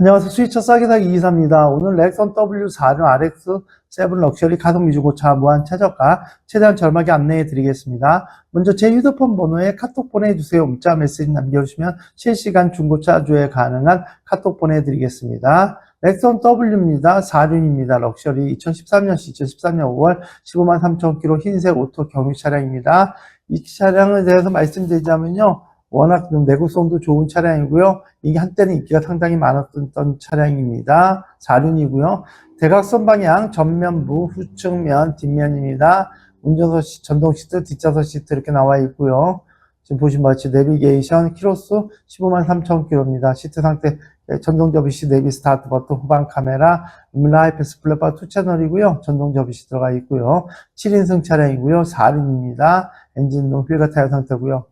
안녕하세요. 스위처 싸게 사기 이사입니다. 오늘 렉선 W46 RX7 럭셔리 가동 미주고차 무한 최저가 최대한 저렴하게 안내해 드리겠습니다. 먼저 제 휴대폰 번호에 카톡 보내주세요. 문자 메시지 남겨주시면 실시간 중고차 조회 가능한 카톡 보내드리겠습니다. 렉선 W입니다. 4륜입니다. 럭셔리 2013년식 2013년 5월 15만 3천 킬로 흰색 오토 경유 차량입니다. 이 차량에 대해서 말씀드리자면요. 워낙 좀 내구성도 좋은 차량이고요. 이게 한때는 인기가 상당히 많았던 차량입니다. 4륜이고요. 대각선 방향 전면부 후측면 뒷면입니다. 운전석 시, 전동 시트, 뒷좌석 시트 이렇게 나와 있고요. 지금 보시면 마치 내비게이션 키로수 15만 3천 킬로입니다. 시트 상태 네, 전동 접이시 내비 스타트 버튼 후방 카메라 음라 하이패스 플랫바 2 채널이고요. 전동 접이시 들어가 있고요. 7인승 차량이고요. 4륜입니다. 엔진동 휠과 타이어 상태고요.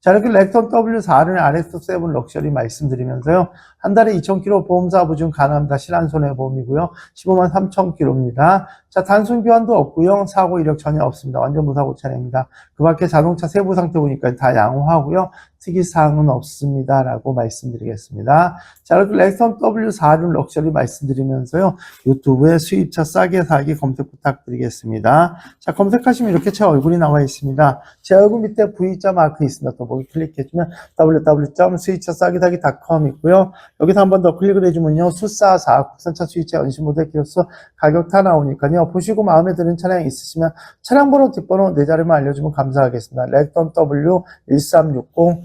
자, 이렇게 렉턴 W4를 RX7 럭셔리 말씀드리면서요. 한 달에 2,000km 보험사 보증 가능합니다. 실환손해보험이고요. 15만 3,000km입니다. 자, 단순 교환도 없고요. 사고 이력 전혀 없습니다. 완전 무사고 차량입니다. 그 밖에 자동차 세부 상태 보니까 다 양호하고요. 특이사항은 없습니다. 라고 말씀드리겠습니다. 자, 이렇게 렉턴 W4를 럭셔리 말씀드리면서요. 유튜브에 수입차 싸게 사기 검색 부탁드리겠습니다. 자, 검색하시면 이렇게 제 얼굴이 나와 있습니다. 제 얼굴 밑에 V자 마크 있습니다. 또 거기 클릭해주면 www.수입차싸기사기.com 있고요. 여기서 한 번 더 클릭을 해주면요. 수사사 국산차 수입차 연신 모델 기로서 가격 다 나오니까요. 보시고 마음에 드는 차량이 있으시면 차량 번호 뒷번호 네 자리만 알려주면 감사하겠습니다. 렉던 W1360